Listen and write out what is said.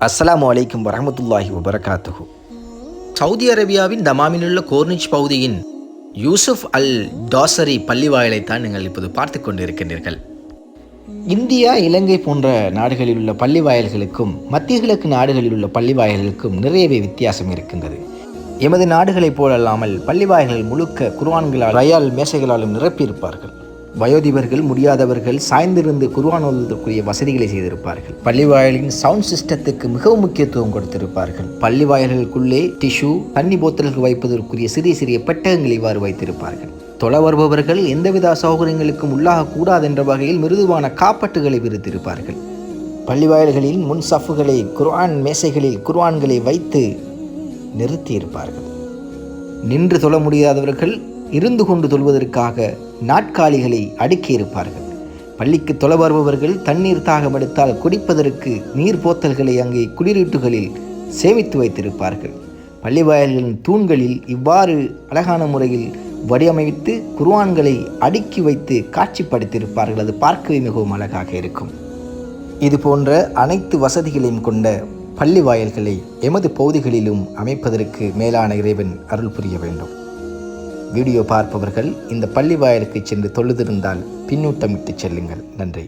அஸ்ஸலாமு அலைக்கும் வரமத்துல்லாஹி வபரகாத்துஹு. சவுதி அரேபியாவின் தமாமில் உள்ள கோர்னிச் பகுதியின் யூசுப் அல் டாசரி பள்ளி நீங்கள் இப்போது பார்த்து கொண்டிருக்கின்றீர்கள். இந்தியா இலங்கை போன்ற நாடுகளில் உள்ள பள்ளி வாயல்களுக்கும் மத்திய கிழக்கு நாடுகளில் உள்ள பள்ளி வாயல்களுக்கும் நிறையவே வித்தியாசம் இருக்கின்றது. எமது நாடுகளைப் போலல்லாமல் பள்ளி வாயல்கள் முழுக்க குர்வான்களால் ரயால் மேசைகளாலும் நிரப்பியிருப்பார்கள். வயோதிபர்கள் முடியாதவர்கள் சாய்ந்திருந்து குருவான் ஓதுவதற்குரிய வசதிகளை செய்திருப்பார்கள். பள்ளிவாயலின் சவுண்ட் சிஸ்டத்துக்கு மிகவும் முக்கியத்துவம் கொடுத்திருப்பார்கள். பள்ளி வாயல்களுக்குள்ளே டிஷ்யூ தண்ணி போத்தல்கள் வைப்பதற்குரிய சிறிய சிறிய பெட்டகங்களை இவ்வாறு வைத்திருப்பார்கள். தொலை வருபவர்கள் எந்தவித சௌகரியங்களுக்கும் உள்ளாகக்கூடாது என்ற வகையில் மிருதுவான காப்பட்டுகளை விரித்திருப்பார்கள். பள்ளி வாயில்களில் முன் சஃப்புகளை குர்ஆன் மேசைகளில் குர்ஆன்களை வைத்து நிறுத்தியிருப்பார்கள். நின்று தொழ முடியாதவர்கள் இருந்து கொண்டு தொழுவதற்காக நாட்காலிகளை அடுக்கியிருப்பார்கள் பள்ளிக்கு தொலை வருபவர்கள் தண்ணீர் தாகம் எடுத்தால் குடிப்பதற்கு நீர் போத்தல்களை அங்கே குளிரீட்டுகளில் சேமித்து வைத்திருப்பார்கள். பள்ளிவாயல்களின் தூண்களில் இவ்வாறு அழகான முறையில் வடிவமைத்து குர்வான்களை அடுக்கி வைத்து காட்சிப்படுத்தியிருப்பார்கள். அது பார்க்கவே மிகவும் அழகாக இருக்கும். இது போன்ற அனைத்து வசதிகளையும் கொண்ட பள்ளி வாயல்களை எமது பகுதிகளிலும் அமைப்பதற்கு மேலான இறைவன் அருள் புரிய வேண்டும். வீடியோ பார்ப்பவர்கள் இந்த பள்ளி வாயலுக்கு சென்று தொழுதிருந்தால் பின்னூட்டமிட்டு செல்லுங்கள். நன்றி.